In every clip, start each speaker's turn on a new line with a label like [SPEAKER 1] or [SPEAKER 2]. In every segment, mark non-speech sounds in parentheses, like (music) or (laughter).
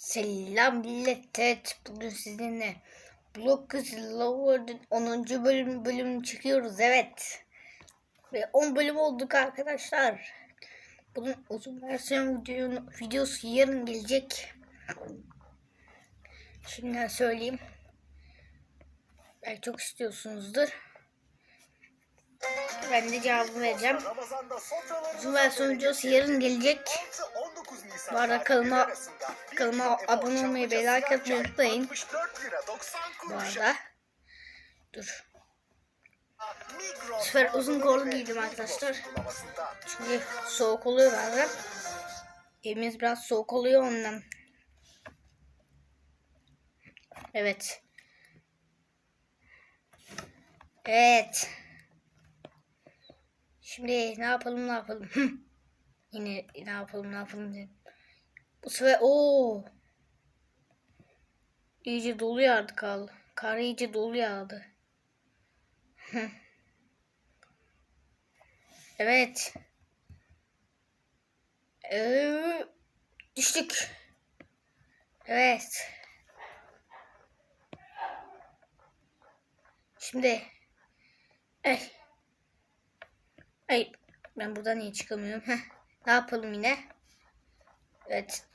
[SPEAKER 1] Selam millet. Evet, bugün sizinle Block Lower'ın 10. bölüm bölümünü çekiyoruz. Evet. Ve 10 bölüm olduk arkadaşlar. Bunun uzun versiyon videonun, videosu yarın gelecek. Şimdiden söyleyeyim. Belki çok istiyorsunuzdur. Ben de cevabını vereceğim. Versiyon videosu yarın gelecek. Bu arada kanalıma, kanalıma abone olmayı ve like atmayı unutmayın. Bu arada. Dur. Sefer uzun kollu giydim arkadaşlar. Çünkü soğuk oluyor bazen. Evimiz biraz soğuk oluyor ondan. Evet. Evet. Şimdi ne yapalım ne yapalım. Yine ne yapalım ne yapalım dedim. Bu sefer o iyice dolu yağdı kal. Kar iyice dolu yağdı. Evet. Ee, düştük. Evet. Şimdi Ey. Ey. Ben buradan niye çıkamıyorum? Heh. Ne yapalım yine? Evet.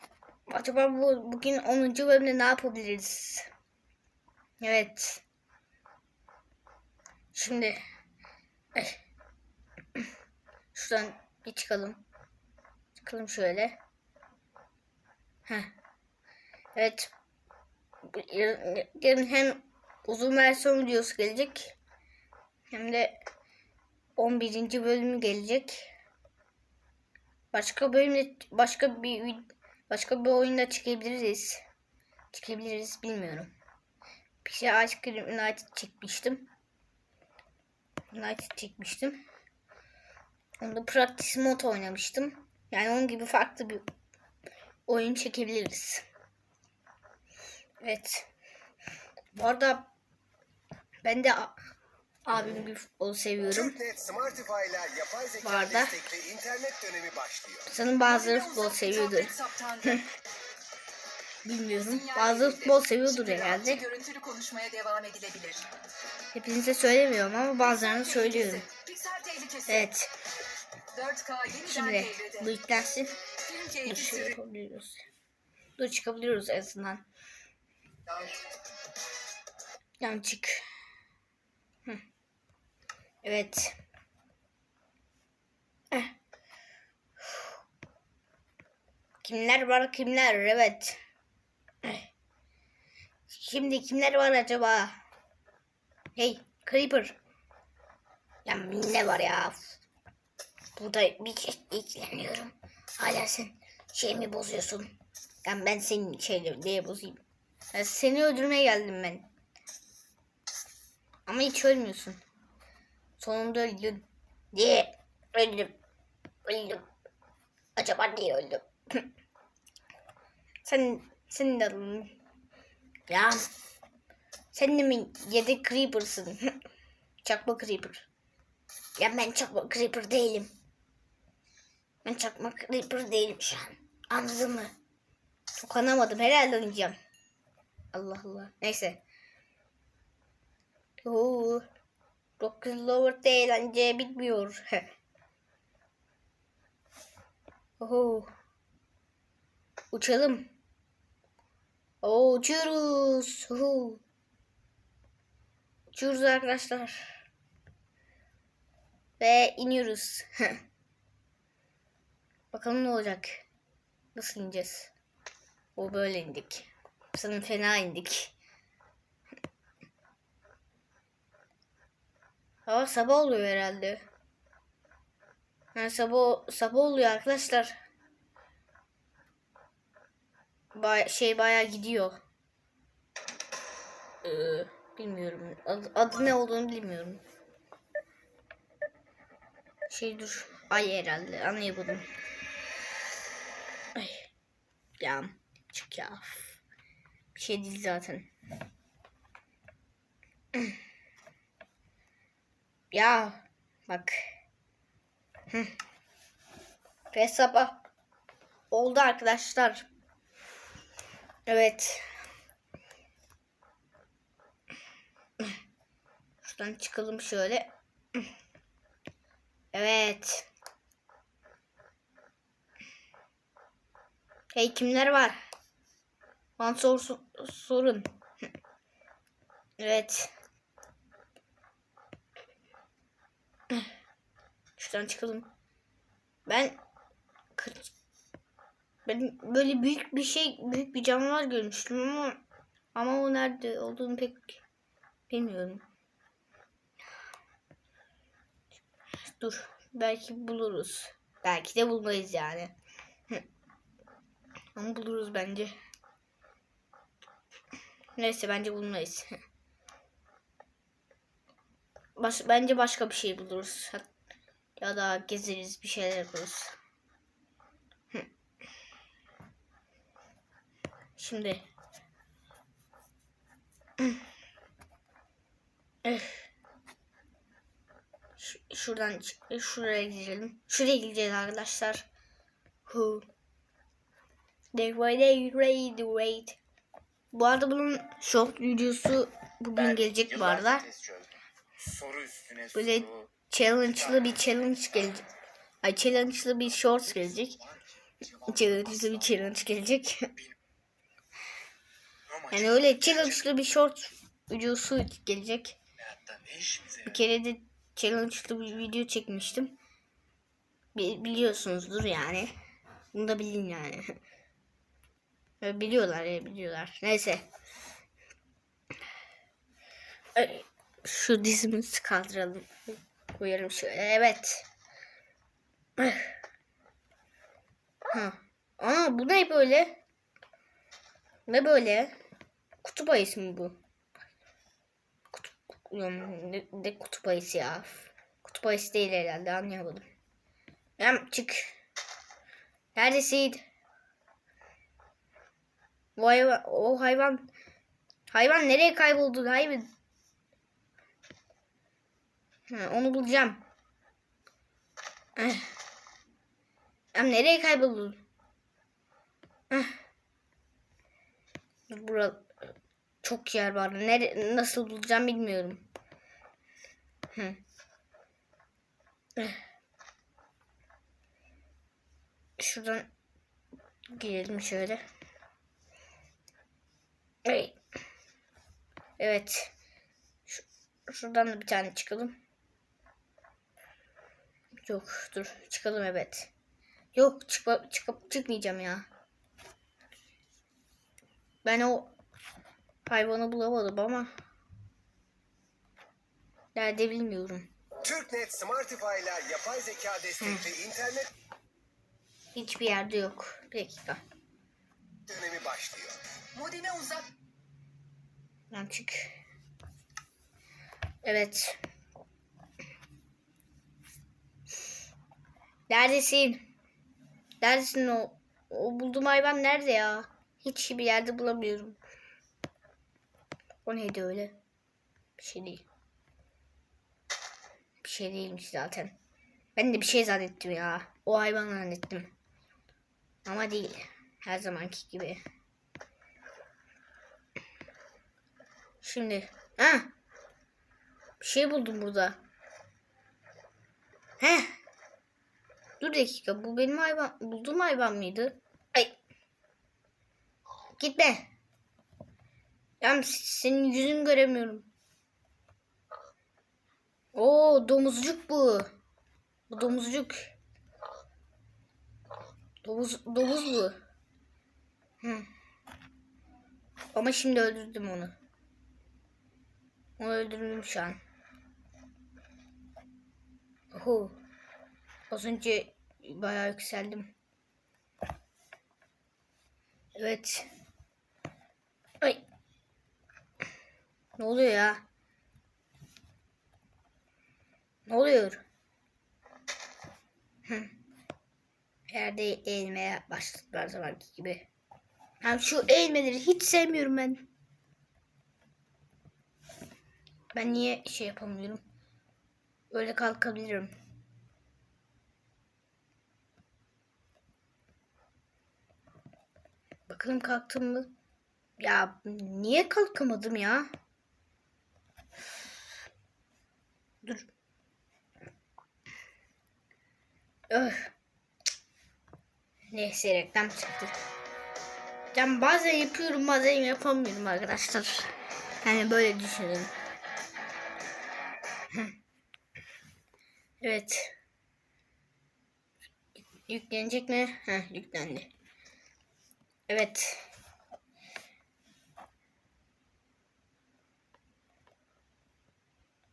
[SPEAKER 1] Acaba bu bugün 10. bölümde ne yapabiliriz? Evet. Şimdi Ey. (clears throat) şuradan bir çıkalım. Çıkalım şöyle. Heh. Evet. Yarın hem uzun versiyon videosu gelecek hem de 11. bölümü gelecek. Başka bölümde başka bir başka bir oyunda çıkabiliriz. Çıkabiliriz bilmiyorum. Bir şey Ice Cream United çekmiştim. United çekmiştim. Onda practice mode oynamıştım. Yani onun gibi farklı bir oyun çekebiliriz. Evet. Bu arada ben de abim bir futbolu seviyorum. Bu arada-
[SPEAKER 2] destekli internet dönemi başlıyor.
[SPEAKER 1] Sanırım bazıları futbol seviyordur. (laughs) Bilmiyorum. Bazıları futbol seviyordur herhalde.
[SPEAKER 3] Görüntülü konuşmaya devam edilebilir.
[SPEAKER 1] Hepinize söylemiyorum ama bazılarını söylüyorum. Evet.
[SPEAKER 3] 4K yeniden
[SPEAKER 1] Şimdi bu yüklensin. Dur şöyle yapabiliyoruz. Dur çıkabiliyoruz en azından. Yan çık. Evet. Eh. Kimler var kimler evet. Eh. Şimdi kimler var acaba? Hey Creeper. Ya ne var ya? Burada bir kez ilgileniyorum. Hala sen şey mi bozuyorsun? Yani ben senin şeyleri niye bozayım? Ya seni öldürmeye geldim ben. Ama hiç ölmüyorsun. Sonunda öldün. Niye? Öldüm. Öldüm. Acaba niye öldüm? sen, sen de. Ya. Sen de mi yedi creeper'sın? çakma creeper. Ya ben çakma creeper değilim. Ben çakma creeper değilim şu an. Anladın mı? Çok anlamadım. Herhalde oynayacağım. Allah Allah. Neyse. Oo. Rock Lower'da eğlence bitmiyor. Oho. Uçalım. Oo, uçuyoruz. Oho. Uçuyoruz arkadaşlar. Ve iniyoruz. Bakalım ne olacak. Nasıl ineceğiz? O böyle indik. Sanırım fena indik. Hava sabah oluyor herhalde. Yani sabah sabah oluyor arkadaşlar. Bay, şey bayağı gidiyor. Ee, bilmiyorum. Adı, adı ne olduğunu bilmiyorum. Şey dur. Ay herhalde. Anlayamadım. Ay. Ya. Çık ya. Bir şey değil zaten. (clears throat) Ya bak. Hı. Oldu arkadaşlar. Evet. Şuradan çıkalım şöyle. Evet. Hey kimler var? Bana sor, sorun. Evet. (clears throat) Şuradan çıkalım. Ben kır- ben böyle büyük bir şey, büyük bir canavar görmüştüm ama ama o nerede olduğunu pek bilmiyorum. Dur, belki buluruz. Belki de bulmayız yani. (clears throat) Ama buluruz bence. Neyse bence bulmayız. (laughs) Baş, bence başka bir şey buluruz. Ya da gezeriz bir şeyler yaparız. (laughs) Şimdi. (clears throat) Eh. Şuradan ç- şuraya gidelim. Şuraya gideceğiz arkadaşlar. Way they raid raid. Bu arada bunun short videosu bugün gelecek bu arada.
[SPEAKER 2] Soru üstüne
[SPEAKER 1] Böyle challenge'lı bir challenge gelecek. Ay challenge'lı bir shorts gelecek. Challenge'lı bir challenge gelecek. yani öyle challenge'lı bir short videosu gelecek. Bir kere de challenge'lı bir video çekmiştim. Bi- biliyorsunuzdur yani. Bunu da bilin yani. (laughs) Biliyorlar ya biliyorlar. Neyse. Şu dizimizi kaldıralım. Koyarım şöyle. Evet. Ha. Aa bu ne böyle? Ne böyle? Kutup ayısı mı bu? Kutup, ne, ne kutup ayısı ya? Kutup ayısı değil herhalde anlayamadım. Hem çık. Neredesin? O hayvan, o hayvan hayvan nereye kayboldu hayvan? Onu bulacağım. Eh. Hem nereye kayboldun? Eh. Burada çok yer var. Nere, nasıl bulacağım bilmiyorum. Hı. Eh. Şuradan girelim şöyle. Evet. Evet. Şu, şuradan da bir tane çıkalım. Yok dur çıkalım evet. Yok çıkma, çıkıp çıkmayacağım ya. Ben o hayvanı bulamadım ama nerede bilmiyorum.
[SPEAKER 2] TürkNet Smartify ile yapay zeka destekli internet
[SPEAKER 1] Hiçbir yerde yok. Bir dakika.
[SPEAKER 2] dönemi başlıyor.
[SPEAKER 3] Modeme uzak.
[SPEAKER 1] Lan çık. Evet. Neredesin? Neredesin o? O bulduğum hayvan nerede ya? Hiç bir yerde bulamıyorum. O neydi öyle? Bir şey değil. Bir şey değilmiş zaten. Ben de bir şey zannettim ya. O hayvan zannettim. Ama değil. Her zamanki gibi. Şimdi. Ha. Bir şey buldum burada. He. Dur dakika. Bu benim hayvan. Bulduğum hayvan mıydı? Ay. Gitme. Ya senin yüzünü göremiyorum. Oo domuzcuk bu. Bu domuzcuk. Domuz, domuz bu. Hı. Ama şimdi öldürdüm onu. Onu öldürdüm şu an. Oho. Az önce bayağı yükseldim. Evet. Ay. Ne oluyor ya? Ne oluyor? Hı. Yerde eğilmeye başladılar zamanki gibi. Ha, şu eğilmeleri hiç sevmiyorum ben. Ben niye şey yapamıyorum? Öyle kalkabilirim. Bakalım kalktım mı? Ya niye kalkamadım ya? Dur. Öh. Neyse reklam çıktı. Ben bazen yapıyorum bazen yapamıyorum arkadaşlar. Yani böyle düşünün. Evet. Yüklenecek mi? Heh, yüklendi. Evet.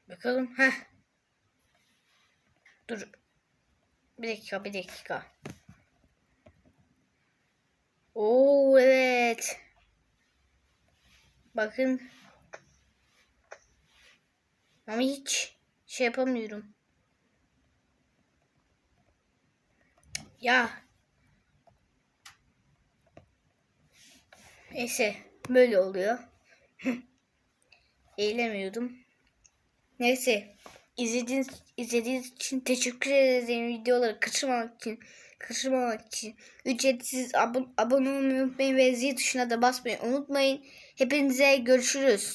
[SPEAKER 1] Bakalım. Heh. Dur. Bir dakika, bir dakika. Oo evet. Bakın. Ama hiç şey yapamıyorum. Ya. Neyse böyle oluyor. (laughs) Eğilemiyordum. Neyse izlediğiniz izlediğiniz için teşekkür ederim. Videoları kaçırmamak için kaçırmamak için ücretsiz abone, abone olmayı unutmayın ve zil tuşuna da basmayı unutmayın. Hepinize görüşürüz.